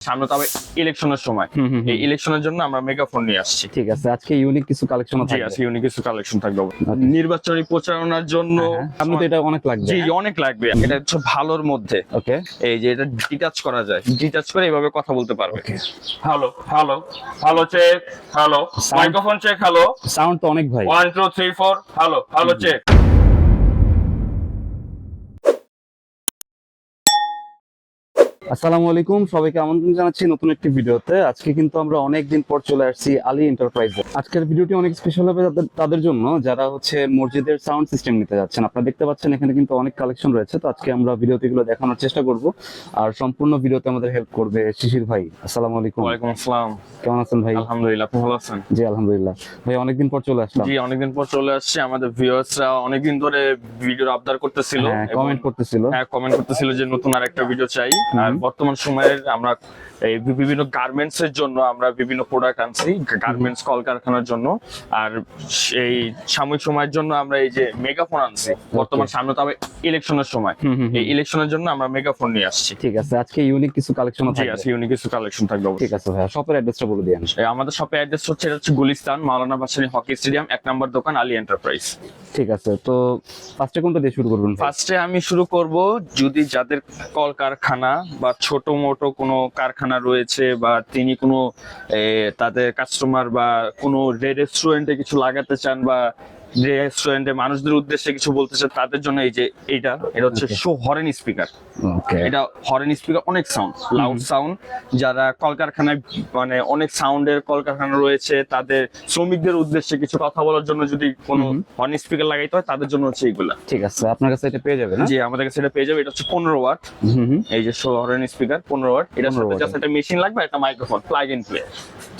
সামনে তো আবার ইলেকশনের সময়। এই ইলেকশনের জন্য আমরা মেগাফোন নিয়ে আসছি। ঠিক আছে আজকে ইউনিক কিছু কালেকশন থাকবে। আজকে ইউনিক কিছু কালেকশন থাকবে। নির্বাচনী প্রচারণার জন্য হ্যাঁ, সামনে তো এটা অনেক লাগবে। জি অনেক লাগবে। এটা হচ্ছে ভালোর মধ্যে। ওকে এই যে এটা ডিটাচ করা যায়। ডিটাচ করে এইভাবে কথা বলতে পারবে। Hello hello hello check hello microphone check hello sound তো অনেক ভাই। One two three four hello hello check আসসালামু আলাইকুম সবাইকে আমন্ত্রণ জানাচ্ছি নতুন একটি ভিডিওতে। আজকে কিন্তু আমরা অনেক দিন পর চলে আসছি আলী এন্টারপ্রাইজে আজকের ভিডিওটি অনেক স্পেশাল হবে তাদের- জন্য যারা হচ্ছে মসজিদের সাউন্ড সিস্টেম নিতে যাচ্ছেন। আপনারা দেখতে পাচ্ছেন এখানে কিন্তু অনেক কালেকশন রয়েছে তো আজকে আমরা ভিডিওতে এগুলো দেখানোর চেষ্টা করব। আর সম্পূর্ণ ভিডিওতে আমাদের হেল্প করবে শিশির ভাই। আসসালামু আলাইকুম। ওয়ালাইকুম আসসালাম। কেমন আছেন ভাই? আলহামদুলিল্লাহ আপনি ভালো আছেন? জি আলহামদুলিল্লাহ। ভাই অনেকদিন পর চলে আসলাম। জি অনেকদিন পর চলে আসছি। আমাদের ভিউয়ার্সরা অনেকদিন ধরে ভিডিওর আবদার করতেছিল হ্যাঁ কমেন্ট করতেছিল। হ্যাঁ কমেন্ট করতেছিল যে নতুন আরেকটা ভিডিও চাই। আর বর্তমান সময়ের আমরা এই বিভিন্ন গার্মেন্টস এর জন্য আমরা বিভিন্ন প্রোডাক্ট আনছি গার্মেন্টস কলকারখানার জন্য। আর এই সাময়িক সময়ের জন্য আমরা এই যে মেগাফোন আনছি বর্তমান সামনে তো আবার ইলেকশনের সময়। এই ইলেকশনের জন্য আমরা মেগাফোন নিয়ে আসছি। ঠিক আছে আজকে ইউনিক কিছু কালেকশন থাকবে। আছে ইউনিক কিছু কালেকশন থাকবে অবশ্যই। ঠিক আছে ভাই শপের অ্যাড্রেসটা বলে দিয়েন আমাদের শপে অ্যাড্রেস হচ্ছে এটা হচ্ছে গুলিস্তান মাওলানা ভাসানী হকি স্টেডিয়াম এক নম্বর দোকান আলী এন্টারপ্রাইজ ঠিক আছে তো ফার্স্টে কোনটা দিয়ে শুরু করবেন? ফার্স্টে আমি শুরু করব যদি যাদের কলকারখানা বা ছোট মোটো কোনো কারখানা রয়েছে বা তিনি কোনো তাদের কাস্টমার বা কোনো রেস্টুরেন্টে কিছু লাগাতে চান বা রেস্টুরেন্টে মানুষদের উদ্দেশ্যে কিছু বলতে চান তাদের জন্য এই যে এটা এটা হচ্ছে শো হরেন স্পিকার ওকে এটা হরেন স্পিকার অনেক সাউন্ড লাউড সাউন্ড যারা কলকারখানায় মানে অনেক সাউন্ডের কলকারখানা রয়েছে তাদের শ্রমিকদের উদ্দেশ্যে কিছু কথা বলার জন্য যদি কোনো হর্ন স্পিকার লাগাইতে হয় তাদের জন্য হচ্ছে এইগুলা। ঠিক আছে আপনার কাছে এটা পেয়ে যাবে না? জি আমাদের কাছে এটা পেয়ে যাবে এটা হচ্ছে পনেরো ওয়াট। এই যে শো হরেন স্পিকার পনেরো ওয়াট। এটা 15 সাথে watt জাস্ট একটা মেশিন লাগবে একটা মাইক্রোফোন প্লাগ ইন প্লে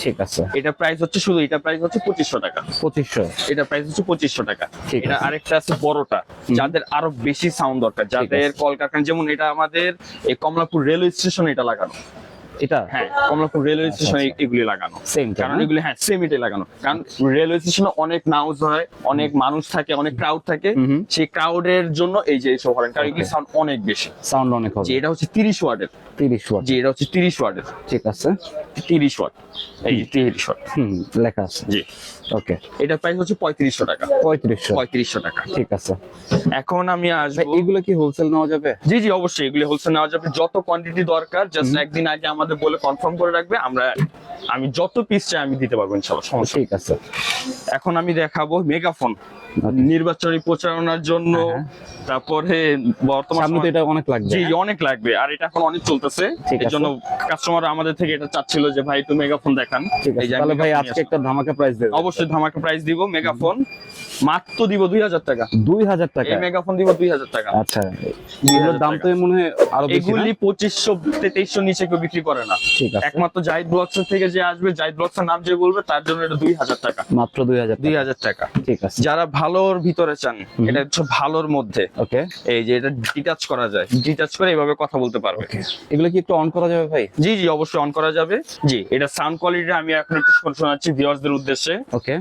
ঠিক আছে। এটা প্রাইস হচ্ছে শুধু এটা প্রাইস হচ্ছে পঁচিশশো টাকা। পঁচিশশো। এটা প্রাইস হচ্ছে পঁচিশশো টাকা। এটা আরেকটা আছে বড়টা। যাদের আরও বেশি সাউন্ড দরকার যাদের কলকারখানা যেমন এটা আমাদের এই কমলাপুর রেলওয়ে স্টেশনে এটা লাগানো। এটা? হ্যাঁ। কমলাপুর রেলওয়ে আচ্ছা, স্টেশনে আচ্ছা। এগুলি লাগানো। সেম কারণ এগুলি হ্যাঁ সেম এটাই লাগানো। কারণ রেলওয়ে স্টেশনে অনেক নাউজ হয় অনেক মানুষ থাকে অনেক ক্রাউড থাকে। সেই ক্রাউডের জন্য এই যে এইসব হরেন কারণ এগুলি সাউন্ড অনেক বেশি। সাউন্ড অনেক হবে। এটা হচ্ছে তিরিশ ওয়ার্ডের। তিরিশ ওয়াট জি এটা হচ্ছে তিরিশ ওয়ার্ডের। ঠিক আছে। তিরিশ ওয়াট এই যে তিরিশ ওয়াট হুম লেখা আছে। জি। ওকে এটার প্রাইস হচ্ছে পঁয়ত্রিশশো টাকা। পঁয়ত্রিশশো। পঁয়ত্রিশশো টাকা। ঠিক আছে। এখন আমি আসব এগুলো কি হোলসেল নেওয়া যাবে? জি জি অবশ্যই এগুলি হোলসেল নেওয়া যাবে। যত কোয়ান্টিটি দরকার জাস্ট একদিন আগে আমাদের বলে কনফার্ম করে রাখবে আমরা আমি যত পিস চাই আমি দিতে পারব ইনশাল্লাহ সমস্যা ঠিক আছে। এখন আমি দেখাবো মেগাফোন নির্বাচনী প্রচারণার জন্য হ্যাঁ, তারপরে বর্তমান সামনে এটা অনেক লাগবে। জি অনেক লাগবে আর এটা এখন অনেক চলতেছে। এর জন্য কাস্টমার আমাদের থেকে এটা চাচ্ছিল যে ভাই একটু মেগাফোন দেখান। তাহলে ভাই আজকে একটা ধামাকা প্রাইস দেবে। অবশ্যই ধামাকা প্রাইস দিব মেগাফোন মাত্র দিব দুই হাজার টাকা। দুই হাজার টাকা? এই মেগাফোন দিব দুই হাজার টাকা। আচ্ছা 2000 এগুলোর দাম তো মনে হয় আরও বেশি? এগুলি পঁচিশশো তেইশশো নিচে কেউ বিক্রি করে না। ঠিক আছে। একমাত্র জাহিদ ব্লগসের থেকে যে আসবে জাহিদ ব্লগসের নাম যে বলবে তার জন্য এটা দুই হাজার টাকা। মাত্র দুই হাজার দুই হাজার টাকা। ঠিক আছে। যারা ভালোর ভিতরে চান এটা হচ্ছে ভালোর মধ্যে। ওকে। এই যে এটা ডিটাচ করা যায়। ডিটাচ করে এইভাবে কথা বলতে পারবে। এগুলো কি একটু অন করা যাবে ভাই? জি জি অবশ্যই অন করা যাবে। জি এটা সাউন্ড কোয়ালিটি আমি এখন একটু শোন- শোনাচ্ছি ভিউয়ার্সদের উদ্দেশ্যে। Okay.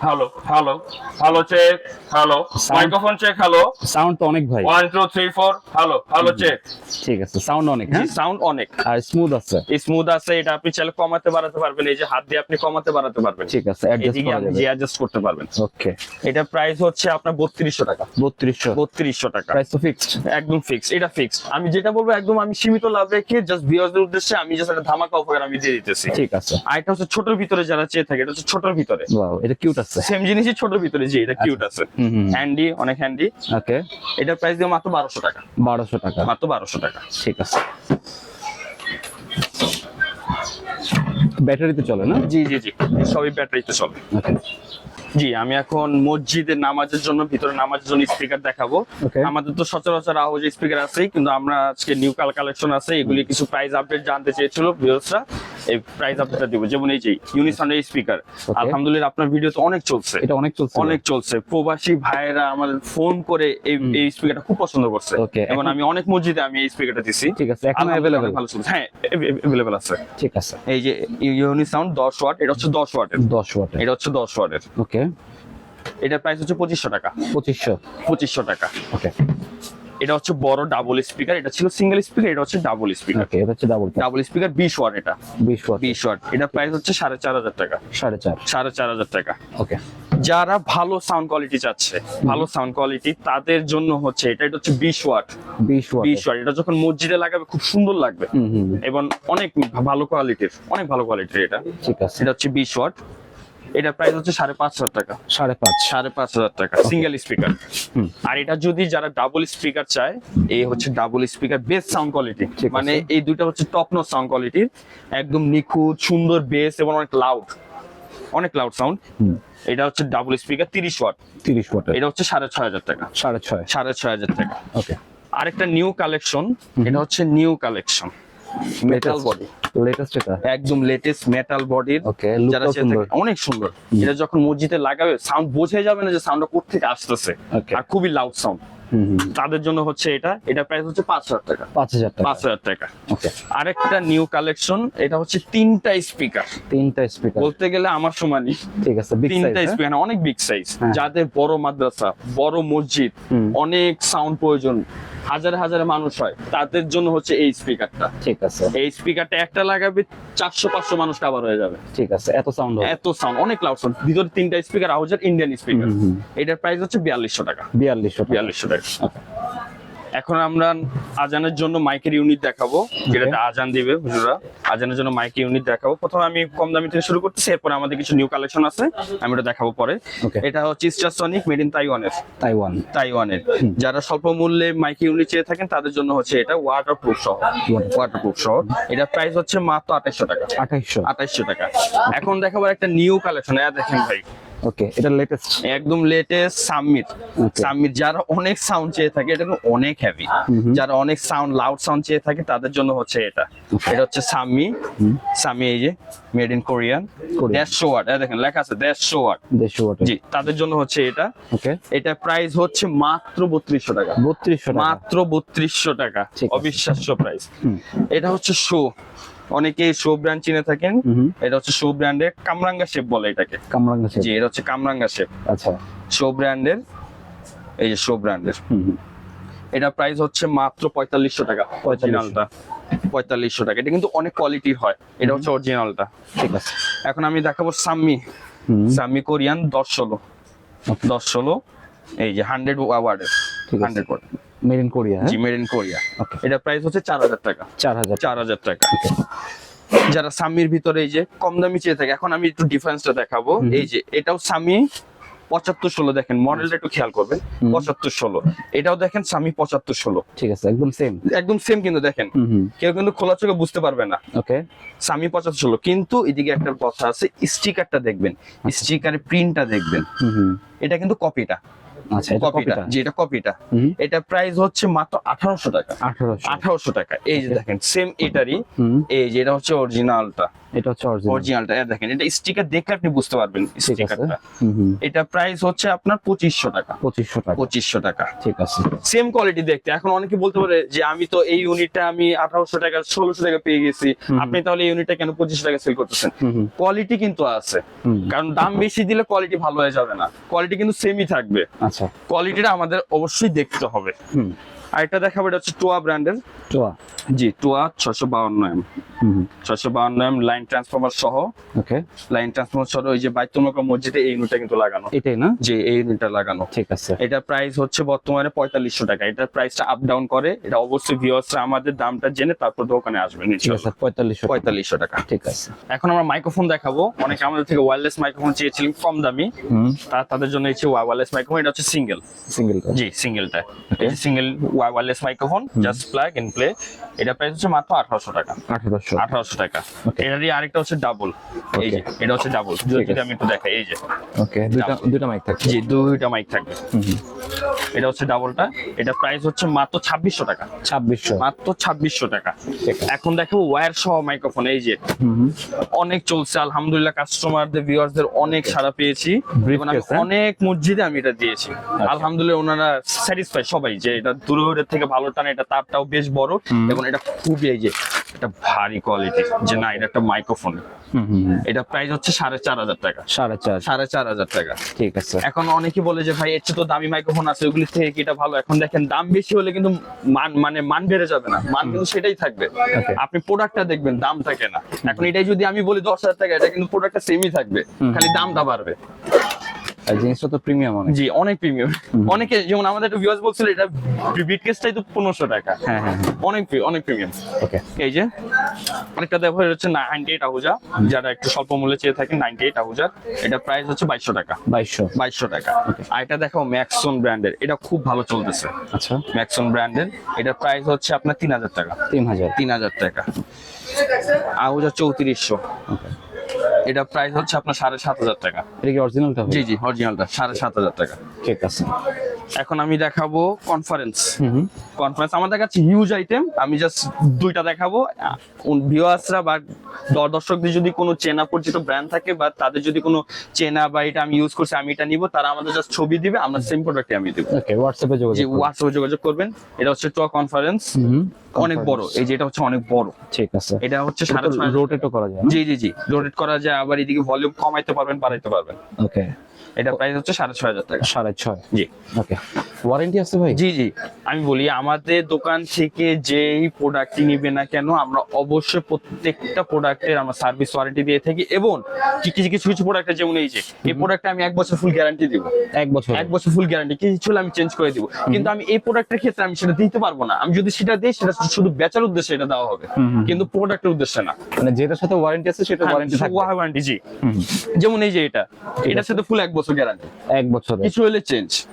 Hello hello hello check hello microphone check hello sound তো অনেক ভাই। One two three four hello hello check ঠিক আছে সাউন্ড অনেক হ্যাঁ? সাউন্ড অনেক। আর স্মুথ আছে। স্মুথ আছে এটা আপনি চাইলে কমাতে বাড়াতে পারবেন এই যে হাত দিয়ে আপনি কমাতে বাড়াতে পারবেন। ঠিক আছে অ্যাডজাস্ট যে করতে পারবেন। ওকে এটা প্রাইস হচ্ছে আপনার বত্রিশশো টাকা। বত্রিশশো। বত্রিশশো টাকা। প্রাইস তো ফিক্সড একদম ফিক্স এটা ফিক্স আমি যেটা বলব একদম আমি সীমিত লাভ রেখে জাস্ট ভিউয়ারদের উদ্দেশ্যে আমি জাস্ট একটা ধামাকা অফার আমি দিয়ে দিতেছি। ঠিক আছে। আর এটা হচ্ছে ছোটর ভিতরে যারা চেয়ে থাকে এটা হচ্ছে ছোটর ভিতরে। ওয়াও এটা কিউট আছে। সেম জিনিসই ছোটর ভিতরে জি এটা কিউট আছে। হুম হুম হ্যান্ডি অনেক হ্যান্ডি ওকে এটার প্রাইস দিয়ে মাত্র বারোশো টাকা। বারোশো টাকা। মাত্র বারোশো টাকা। ঠিক আছে। ব্যাটারিতে চলে না? জি জি জি। সবই ব্যাটারিতে চলে। ওকে জি আমি এখন মসজিদের নামাজের জন্য ভিতরে নামাজের জন্য স্পিকার দেখাবো। আমাদের তো সচরাচর আওয়াজ স্পিকার আছেই কিন্তু আমরা আজকে নিউ কাল কালেকশন আছে এগুলি কিছু প্রাইস আপডেট জানতে চেয়েছিল ভিউয়ার্সরা এই প্রাইস আপডেটটা দিব যেমন এই যে ইউনিসনের স্পিকার আলহামদুলিল্লাহ আপনার ভিডিও তো অনেক চলছে। এটা অনেক চলছে। অনেক চলছে। প্রবাসী ভাইয়েরা আমাদের ফোন করে এই এই স্পিকারটা খুব পছন্দ করছে। এবং এখন- আমি অনেক মসজিদে আমি এই স্পিকারটা দিছি। ঠিক আছে এখন অনেক ভালো চলছে। হ্যাঁ অ্যাভেলেবেল আছে। ঠিক আছে। এই যে ইউনি সাউন্ড দশ ওয়াট এটা হচ্ছে দশ ওয়াটের দশ ওয়াট এটা হচ্ছে দশ ওয়াটের ওকে এটার প্রাইস হচ্ছে পঁচিশশো টাকা। পঁচিশশো। পঁচিশশো টাকা। ওকে। এটা হচ্ছে বড় ডাবল স্পিকার এটা ছিল সিঙ্গেল স্পিকার এটা হচ্ছে ডাবল স্পিকার ওকে এটা হচ্ছে ডাবল ডাবল স্পিকার বিশ ওয়াট এটা। বিশ ওয়াট বিশ ওয়াট এটা প্রাইস হচ্ছে সাড়ে চার হাজার টাকা। সাড়ে চার। সাড়ে চার হাজার টাকা। ওকে। যারা ভালো সাউন্ড কোয়ালিটি চাচ্ছে ভালো সাউন্ড কোয়ালিটি তাদের জন্য হচ্ছে এটা এটা হচ্ছে বিশ ওয়াট বিশ ওয়াট বিশ ওয়াট এটা যখন মসজিদে লাগাবে খুব সুন্দর লাগবে। এবং অনেক ভালো কোয়ালিটির অনেক ভালো কোয়ালিটির এটা। ঠিক আছে। এটা হচ্ছে বিশ ওয়াট এটা প্রাইস হচ্ছে সাড়ে পাঁচ হাজার টাকা। সাড়ে পাঁচ। সাড়ে পাঁচ হাজার টাকা সিঙ্গেল স্পিকার। আর এটা যদি যারা ডাবল স্পিকার চায় এই হচ্ছে double speaker best sound quality মানে এই দুইটা হচ্ছে টপ নো সাউন্ড কোয়ালিটির একদম নিখুঁত সুন্দর বেস এবং অনেক লাউড অনেক লাউড সাউন্ড এটা হচ্ছে ডাবল স্পিকার তিরিশ ওয়াট তিরিশ ওয়াটের এটা হচ্ছে সাড়ে ছয় হাজার টাকা। সাড়ে ছয়। সাড়ে ছয় হাজার টাকা। ওকে আরেকটা নিউ কালেকশন এটা হচ্ছে new collection metal body latest এটা? একদম লেটেস্ট মেটাল বডির ওকে যারা অনেক সুন্দর। এটা যখন মসজিদে লাগাবে সাউন্ড বোঝাই যাবে না যে সাউন্ডটা কোথেকে আসতেছে। Okay. আর খুবই লাউড সাউন্ড তাদের জন্য হচ্ছে এটা। এটা প্রাইস হচ্ছে পাঁচ হাজার টাকা। পাঁচ হাজার টাকা। পাঁচ হাজার টাকা। আরেকটা নিউ কালেকশন এটা হচ্ছে তিনটা স্পিকার তিনটা স্পিকার বলতে গেলে আমার সমানই। ঠিক আছে তিনটা স্পিকার অনেক বিগ সাইজ হ্যাঁ। যাদের বড় মাদ্রাসা বড় মসজিদ অনেক সাউন্ড প্রয়োজন। হাজার হাজার মানুষ হয়। তাদের জন্য হচ্ছে এই স্পিকারটা ঠিক আছে। এই স্পিকারটা একটা লাগাবে চারশো পাঁচশো মানুষ কাভার হয়ে যাবে। ঠিক আছে এত সাউন্ড এত সাউন্ড অনেক লাউড সাউন্ড ভিতরে তিনটা স্পিকার আউজার ইন্ডিয়ান স্পিকার। এটার প্রাইস হচ্ছে বিয়াল্লিশশো টাকা। বিয়াল্লিশশো বিয়াল্লিশশো টাকা। এখন আমরা আজানের জন্য মাইকের ইউনিট দেখাবো যেটাতে আজান দিবে হুজুরা। আজানের জন্য মাইকের ইউনিট দেখাবো। প্রথমে আমি কম দামি থেকে শুরু করতেছি এরপরে আমাদের কিছু নিউ কালেকশন আছে আমি ওটা দেখাবো পরে. এটা হচ্ছে স্টারসনিক মেড ইন তাইওয়ানের তাইওয়ান তাইওয়ানের যারা স্বল্প মূল্যে মাইক ইউনিট চেয়ে থাকেন তাদের জন্য হচ্ছে এটা ওয়াটার প্রুফ সহ। ওয়াটার প্রুফ সহ। এটা প্রাইস হচ্ছে মাত্র আঠাইশশো টাকা। আঠাইশশো। আঠাইশশো টাকা। এখন দেখাবো একটা নিউ কালেকশন দেখেন ভাই। ওকে এটা লেটেস্ট একদম লেটেস্ট Okay. সামিট যারা অনেক সাউন্ড চেয়ে থাকে এটা অনেক হেভি যারা অনেক সাউন্ড লাউড সাউন্ড চেয়ে থাকে তাদের জন্য হচ্ছে এটা। এটা হচ্ছে সামি সামি এই যে মেড ইন কোরিয়ান. দেড়শো ওয়াট দেখেন লেখা আছে দেড়শো ওয়াট দেড়শো ওয়াটের জি তাদের জন্য হচ্ছে এটা। ওকে এটা প্রাইস হচ্ছে মাত্র বত্রিশশো টাকা। বত্রিশশো মাত্র বত্রিশশো টাকা। অবিশ্বাস্য প্রাইস। এটা হচ্ছে শো অনেকে শো ব্র্যান্ড চিনে থাকেন। এটা হচ্ছে শো ব্র্যান্ডের কামরাঙ্গা শেপ বলে এটাকে। কামরাঙ্গা শেপ। জি এটা হচ্ছে কামরাঙ্গা শেপ আচ্ছা। শো ব্র্যান্ডের এই যে শো ব্র্যান্ডের। এটা প্রাইস হচ্ছে মাত্র পঁয়তাল্লিশশো টাকা অরিজিনালটা পঁয়তাল্লিশশো টাকা। এটা কিন্তু অনেক কোয়ালিটির হয়। এটা হচ্ছে অরিজিনালটা ঠিক আছে। এখন আমি দেখাবো সাম্মি। সাম্মি কোরিয়ান দশ ষোলো. দশ ষোলো এই যে হান্ড্রেড ওয়ার্ডের hundred watt made in Korea G made in Korea এটা প্রাইস হচ্ছে চার হাজার টাকা। চার হাজার। চার হাজার টাকা। যারা সামির ভিতরে এই যে কম দামি চেয়ে থাকে এখন আমি একটু ডিফারেন্সটা দেখাবো। এই যে এটাও সামি পঁচাত্তর ষোলো দেখেন মডেলটা একটু খেয়াল করবেন। পঁচাত্তর ষোলো। এটাও দেখেন সামি পঁচাত্তর ষোলো। ঠিক আছে একদম সেম একদম সেম কিন্তু দেখেন। কেউ কিন্তু খোলা চোখে বুঝতে পারবে না। ওকে। সামি পঁচাত্তর ষোলো কিন্তু এদিকে একটা কথা আছে স্টিকারটা দেখবেন। স্টিকারের প্রিন্টটা দেখবেন। এটা কিন্তু কপিটা আচ্ছা কপিটা কপিটা? এটা কপিটা এটা প্রাইস হচ্ছে মাত্র আঠারোশো টাকা। আঠারোশো। আঠারোশো টাকা। এই যে দেখেন সেম এটারই এই যে এটা হচ্ছে অরিজিনালটা এটা হচ্ছে অরিজিনাল অরিজিনালটা দেখেন এটা স্টিকার দেখলে আপনি বুঝতে পারবেন স্টিকারটা এটা প্রাইস হচ্ছে আপনার পঁচিশশো টাকা। পঁচিশশো টাকা। পঁচিশশো টাকা। ঠিক আছে। সেম কোয়ালিটি দেখতে। এখন অনেকে বলতে পারে যে আমি তো এই ইউনিটটা আমি আঠারোশো টাকা ষোলোশো টাকা পেয়ে গেছি। আপনি তাহলে এই ইউনিটটা কেন পঁচিশশো টাকা সেল করতেছেন? কোয়ালিটি কিন্তু আছে। কারণ দাম বেশি দিলে কোয়ালিটি ভালো হয়ে যাবে না। কোয়ালিটি কিন্তু সেমই থাকবে। আচ্ছা। কোয়ালিটিটা আমাদের অবশ্যই দেখতে হবে। হুম। আর এটা দেখাবো এটা হচ্ছে টোয়া ব্র্যান্ডের টোয়া জি টোয়া ছশো বাউন্ন এম ছশো বাউন্ন এম লাইন ট্রান্সফরমার সহ। ওকে লাইন ট্রান্সফরমার সহ ওই যে বাইতুল মোকাম মসজিদে এই ইউনিটটা কিন্তু লাগানো। এটাই না? যে এই ইউনিটটা লাগানো। ঠিক আছে। এটা প্রাইস হচ্ছে বর্তমানে পঁয়তাল্লিশশো টাকা। এটার প্রাইসটা আপ ডাউন করে এটা অবশ্যই ভিউয়ার্সরা আমাদের দামটা জেনে তারপর দোকানে আসবেন ঠিক আছে পঁয়তাল্লিশশো। পঁয়তাল্লিশশো টাকা। ঠিক আছে। এখন আমরা মাইক্রোফোন দেখাবো। অনেকে আমাদের থেকে ওয়্যারলেস মাইক্রোফোন চেয়েছিলেন কম দামি। তাদের জন্য হচ্ছে ওয়্যারলেস মাইক্রোফোন এটা হচ্ছে সিঙ্গেল সিঙ্গেল জি সিঙ্গেলটা single wireless microphone just plug and play এটা প্রাইস হচ্ছে মাত্র আঠারোশো টাকা। আঠারোশো। আঠারোশো টাকা। Okay. এটারই আরেকটা হচ্ছে ডাবল এই যে এটা হচ্ছে ডাবল যদি আমি একটু দেখাই এই যে। ওকে দুইটা দুইটা মাইক থাকছে। জি দুইটা মাইক থাকবে। এটা হচ্ছে ডাবলটা এটা প্রাইস হচ্ছে মাত্র ছাব্বিশশো টাকা। ছাব্বিশশো। মাত্র ছাব্বিশশো টাকা। এখন দেখো ওয়্যার সহ মাইক্রোফোন এই যে। অনেক চলছে আলহামদুলিল্লাহ। কাস্টমারদের ভিউয়ারদের অনেক সাড়া পেয়েছি। হ্যাঁ? অনেক মসজিদে আমি এটা দিয়েছি। আলহামদুলিল্লাহ ওনারা স্যাটিসফাই সবাই যে এটা দূরের থেকে ভালো টানে এটা তারটাও বেশ বড় এবং এটা খুবই এই যে একটা ভারী কোয়ালিটি যে না এটা একটা মাইক্রোফোন। এটা প্রাইস হচ্ছে সাড়ে চার হাজার টাকা। সাড়ে চার। সাড়ে চার হাজার টাকা। ঠিক আছে। এখন অনেকে বলে যে ভাই এর তো দামি মাইক্রোফোন আছে ওগুলি থেকে কি এটা ভালো? এখন দেখেন দাম বেশি হলে কিন্তু মান মানে মান বেড়ে যাবে না। মান কিন্তু সেটাই থাকবে. আপনি প্রোডাক্টটা দেখবেন দাম থাকে না। এখন এটাই যদি আমি বলি দশ হাজার টাকা এটা কিন্তু প্রোডাক্টটা সেমই থাকবে। খালি দামটা বাড়বে। জিনিসটা তো প্রিমিয়াম অনেক। জি অনেক প্রিমিয়াম অনেকে যেমন আমাদের একটা ভিউয়ার্স বলছিল এটা বিটকেসটাই তো পনেরোশো টাকা। হ্যাঁ হ্যাঁ অনেক pre- অনেক প্রিমিয়াম ওকে এই যে আরেকটা ব্যবহার হচ্ছে নাইনটি এইট আহুজা। যারা একটু স্বল্প মূল্যে চেয়ে নাইনটি এইট আহুজা। এটা প্রাইস হচ্ছে বাইশশো টাকা। বাইশশো। বাইশশো টাকা। আর এটা দেখো ম্যাক্সন ব্র্যান্ডের এটা খুব ভালো চলতেছে। আচ্ছা। ম্যাক্সন ব্র্যান্ডের এটার প্রাইস হচ্ছে আপনার তিন হাজার টাকা। তিন হাজার। তিন হাজার টাকা। আহুজা চৌত্রিশশো। Okay. এটা প্রাইস হচ্ছে আপনার সাড়ে সাত হাজার টাকা। এটা কি অরিজিনালটা জি জি অরিজিনালটা সাড়ে সাত হাজার টাকা। ঠিক আছে। এখন আমি দেখাবো কনফারেন্স কনফারেন্স আমাদের কাছে হিউজ আইটেম আমি জাস্ট দুইটা দেখাবো। ভিউয়ার্সরা বা দর্শকদের যদি কোনো চেনা পরিচিত ব্র্যান্ড থাকে বা তাদের যদি কোনো চেনা বা এটা আমি ইউজ করছি আমি এটা নিব তারা আমাদের জাস্ট ছবি দিবে আমরা সেম প্রোডাক্টে আমি দিব। ওকে হোয়াটসঅ্যাপে যোগাযোগ হোয়াটসঅ্যাপে যোগাযোগ করবেন। এটা হচ্ছে ট কনফারেন্স। অনেক বড়। এই যে এটা হচ্ছে অনেক বড়। ঠিক আছে। এটা হচ্ছে সারা রোটেটও করা যায় জি জি জি। রোটেট করা যায় আবার এদিকে ভলিউম কমাইতে পারবেন বাড়াইতে পারবেন। ওকে এটা প্রাইস হচ্ছে সাড়ে ছয় হাজার টাকা। সাড়ে ছয়। জি। ওকে ওয়ারেন্টি আছে ভাই? জি জি। আমি বলি আমাদের দোকান থেকে যেই প্রোডাক্টটি নিবে না কেন আমরা অবশ্যই প্রত্যেকটা প্রোডাক্টের আমরা সার্ভিস ওয়ারেন্টি দিয়ে থাকি এবং কিছু কিছু কিছু প্রোডাক্টের যেমন এই যে এই প্রোডাক্টে আমি এক বছর ফুল গ্যারান্টি দিব। এক বছর। এক বছর ফুল গ্যারান্টি কিছু হলে আমি চেঞ্জ করে দিব। কিন্তু আমি এই প্রোডাক্টের ক্ষেত্রে আমি সেটা দিতে পারব না। আমি যদি সেটা দিই সেটা শুধু বেচার উদ্দেশ্যে এটা দেওয়া হবে। কিন্তু প্রোডাক্টের উদ্দেশ্যে না। মানে যেটার সাথে ওয়ারেন্টি আছে সেটা ওয়ারেন্টি থাকবে। ওয়ারেন্টি জি। যেমন এই যে এটা। এটার সাথে ফুল এক বছর গ্যারান্টি এক বছরে কিছু হলে চেঞ্জ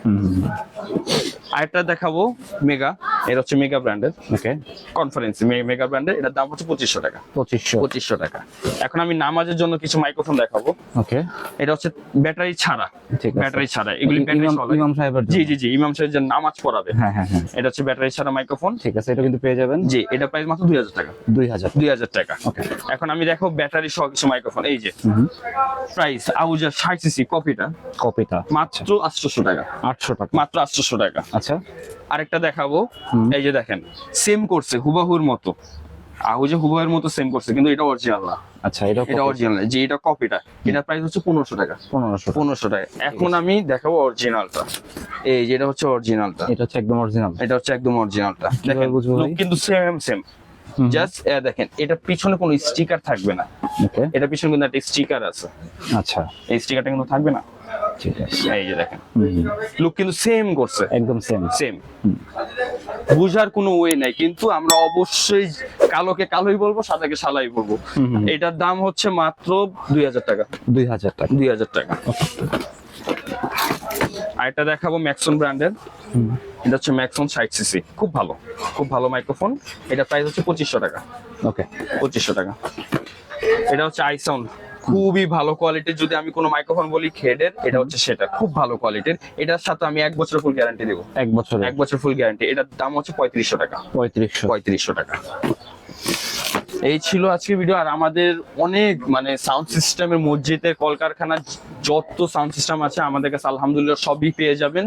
আরেকটা দেখাবো মেগা এটা হচ্ছে মেগা ব্র্যান্ডের ওকে কনফারেন্স মেগা ব্র্যান্ডের এটার দাম হচ্ছে পঁচিশশো টাকা। পঁচিশশো। পঁচিশশো টাকা। এখন আমি নামাজের জন্য কিছু মাইক্রোফোন দেখাবো। ওকে এটা হচ্ছে ব্যাটারি ছাড়া। ঠিক ব্যাটারি ছাড়া। এগুলি ব্যাটারি ইমাম- সাহেবের জি জি জি। ইমাম সাহেব যে নামাজ পড়াবে। হ্যাঁ হ্যাঁ হ্যাঁ। এটা হচ্ছে ব্যাটারি ছাড়া মাইক্রোফোন ঠিক আছে। এটা কিন্তু পেয়ে যাবেন। জি এটা প্রাইস মাত্র দুই হাজার টাকা। দুই হাজার। দুই হাজার টাকা। ওকে এখন আমি দেখো ব্যাটারি সহ কিছু মাইক্রোফোন এই যে। প্রাইস আউজার ষাট সিসি কপিটা কপিটা? মাত্র আটশোশো টাকা। আটশো টাকা। মাত্র আটশোশো টাকা। আচ্ছা। আরেকটা দেখাবো। এই যে দেখেন সেম করছে হুবাহুর মতো। আহুজে হুবাহুর মতো সেম করছে কিন্তু এটা অরিজিনাল না। আচ্ছা এটা এটা অরিজিনাল যে এটা কপিটা এটা প্রাইস হচ্ছে পনেরোশো টাকা। পনেরোশো পনেরোশো টাকা। এখন আমি দেখাবো অরিজিনালটা এই যেটা হচ্ছে অরিজিনালটা এটা হচ্ছে একদম অরিজিনাল এটা হচ্ছে একদম অরিজিনালটা দেখেন কিন্তু সেম সেম জাস্ট দেখেন এটা পিছনে কোনো স্টিকার থাকবে না। এটা পিছনে কিন্তু একটা স্টিকার আছে। আচ্ছা। এই স্টিকারটা কিন্তু থাকবে না। এই যে দেখেন। হুম, হুম। লুক কিন্তু সেম করছে। একদম সেম সেম বুঝার কোনো ওয়ে নাই কিন্তু আমরা অবশ্যই কালোকে কালোই বলব সাদাকে সালাই বলব। এটার দাম হচ্ছে মাত্র দুই হাজার টাকা। দুই হাজার টাকা। দুই হাজার টাকা। আর এটা দেখাবো ম্যাক্সন ব্র্যান্ডের এটা হচ্ছে ম্যাক্সন ষাট সিসি খুব ভালো। খুব ভালো মাইক্রোফোন এটা প্রাইস হচ্ছে পঁচিশশো টাকা। ওকে। পঁচিশশো টাকা। এটা হচ্ছে আই সাউন্ড খুবই ভালো কোয়ালিটির যদি আমি কোনো মাইক্রোফোন বলি খেডের এটা হচ্ছে সেটা। খুব ভালো কোয়ালিটির এটার সাথে আমি এক বছর ফুল গ্যারান্টি দেবো। এক বছর এক বছর ফুল গ্যারান্টি এটার দাম হচ্ছে পঁয়ত্রিশশো টাকা। পঁয়ত্রিশশো। পঁয়ত্রিশশো টাকা। এই ছিল আজকে ভিডিও আর আমাদের অনেক মানে সাউন্ড সিস্টেমের মসজিদের কলকারখানার যত সাউন্ড সিস্টেম আছে আমাদের কাছে আলহামদুলিল্লাহ সবই পেয়ে যাবেন।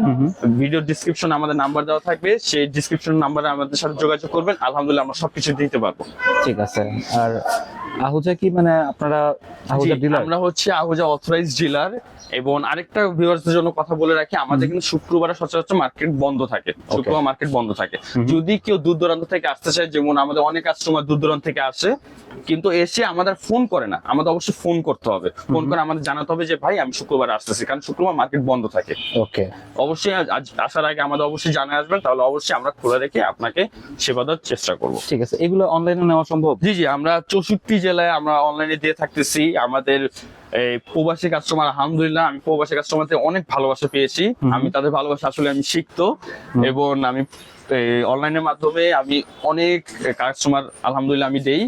ভিডিও ডিসক্রিপশন আমাদের নাম্বার দেওয়া থাকবে। সেই ডিসক্রিপশন নাম্বারে আমাদের সাথে যোগাযোগ করবেন। আলহামদুলিল্লাহ আমরা সবকিছু দিতে পারব। ঠিক আছে। আর আহুজা কি মানে আপনারা আহুজা ডিলার আমরা হচ্ছে আহুজা অথরাইজ ডিলার এবং আরেকটা ভিউয়ার্সদের জন্য কথা বলে রাখি আমাদের কিন্তু শুক্রবারে সচরাচর মার্কেট বন্ধ থাকে শুক্রবার মার্কেট বন্ধ থাকে। যদি কেউ দূর দূরান্ত থেকে আসতে চায় যেমন আমাদের অনেক কাস্টমার দূর দূরান্ত থেকে আসে কিন্তু এসে আমাদের ফোন করে না আমাদের অবশ্যই ফোন করতে হবে। ফোন করে আমাদের জানাতে হবে যে ভাই আমি শুক্রবার আসতেছি। কারণ শুক্রবার মার্কেট বন্ধ থাকে। ওকে অবশ্যই আসার আগে আমাদের অবশ্যই জানা আসবেন তাহলে অবশ্যই আমরা খোলা রেখে আপনাকে সেবা দেওয়ার চেষ্টা করব। ঠিক আছে এগুলো অনলাইনে নেওয়া সম্ভব? জি জি আমরা চৌষট্টি জেলায় আমরা অনলাইনে দিয়ে থাকতেছি। আমাদের এই প্রবাসী কাস্টমার আলহামদুলিল্লাহ আমি প্রবাসী কাস্টমারদের অনেক ভালোবাসা পেয়েছি। আমি তাদের ভালোবাসা আসলে আমি শিখতো এবং আমি অনলাইনের মাধ্যমে আমি অনেক কাস্টমার আলহামদুলিল্লাহ আমি দেই।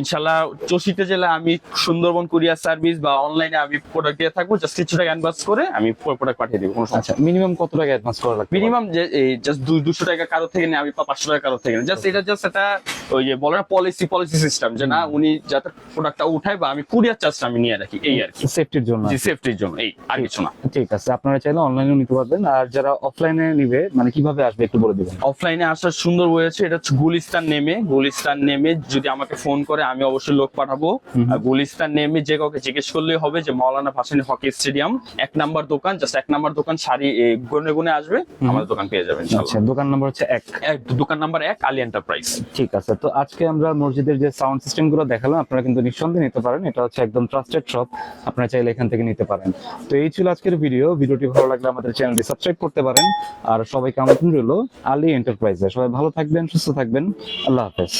ইনশাল্লাহ চৌষট্টি জেলায় আমি সুন্দরবন কুরিয়ার সার্ভিস বা অনলাইনে আমি প্রোডাক্ট দিয়ে থাকব জাস্ট কিছু টাকা অ্যাডভান্স করে আমি প্রোডাক্ট পাঠিয়ে দিব কোনো সমস্যা আচ্ছা মিনিমাম কত টাকা অ্যাডভান্স করা লাগবে মিনিমাম যে জাস্ট দুশো টাকা কারও থেকে নেই আমি পাঁচশো টাকা কারও থেকে নেই জাস্ট এটা জাস্ট এটা ওই যে বলে না পলিসি পলিসি সিস্টেম যে না উনি যাতে প্রোডাক্টটা উঠায় বা আমি কুরিয়ার চার্জটা আমি নিয়ে রাখি এই আর কি। সেফটির জন্য জি সেফটির জন্য এই আর কিছু না। ঠিক আছে আপনারা চাইলে অনলাইনেও নিতে পারবেন। আর যারা অফলাইনে নিবে মানে কীভাবে আসবে একটু বলে দিবেন। অফলাইনে আসার সুন্দর হয়েছে এটা হচ্ছে গুলিস্তান নেমে গুলিস্তান নেমে যদি আমাকে ফোন করে আমি অবশ্যই লোক পাঠাবো। গুলিস্তান নেমে যে কাউকে জিজ্ঞেস করলেই হবে যে মাওলানা ভাসানী হকি স্টেডিয়াম এক নাম্বার দোকান জাস্ট এক নাম্বার দোকান শাড়ি গুনে গুনে আসবে আমাদের দোকান পেয়ে যাবেন আচ্ছা দোকান নাম্বার হচ্ছে এক। এক দোকান নাম্বার এক আলী এন্টারপ্রাইজ ঠিক আছে তো আজকে আমরা মসজিদের যে সাউন্ড সিস্টেমগুলো দেখালাম আপনারা কিন্তু নিঃসন্দেহে নিতে পারেন এটা হচ্ছে একদম ট্রাস্টেড শপ আপনারা চাইলে এখান থেকে নিতে পারেন। তো এই ছিল আজকের ভিডিও ভিডিওটি ভালো লাগলে আমাদের চ্যানেলটি সাবস্ক্রাইব করতে পারেন আর সবাইকে আমন্ত্রণ রইল আলী এন্টারপ্রাইজে সবাই ভালো থাকবেন সুস্থ থাকবেন। আল্লাহ হাফেজ।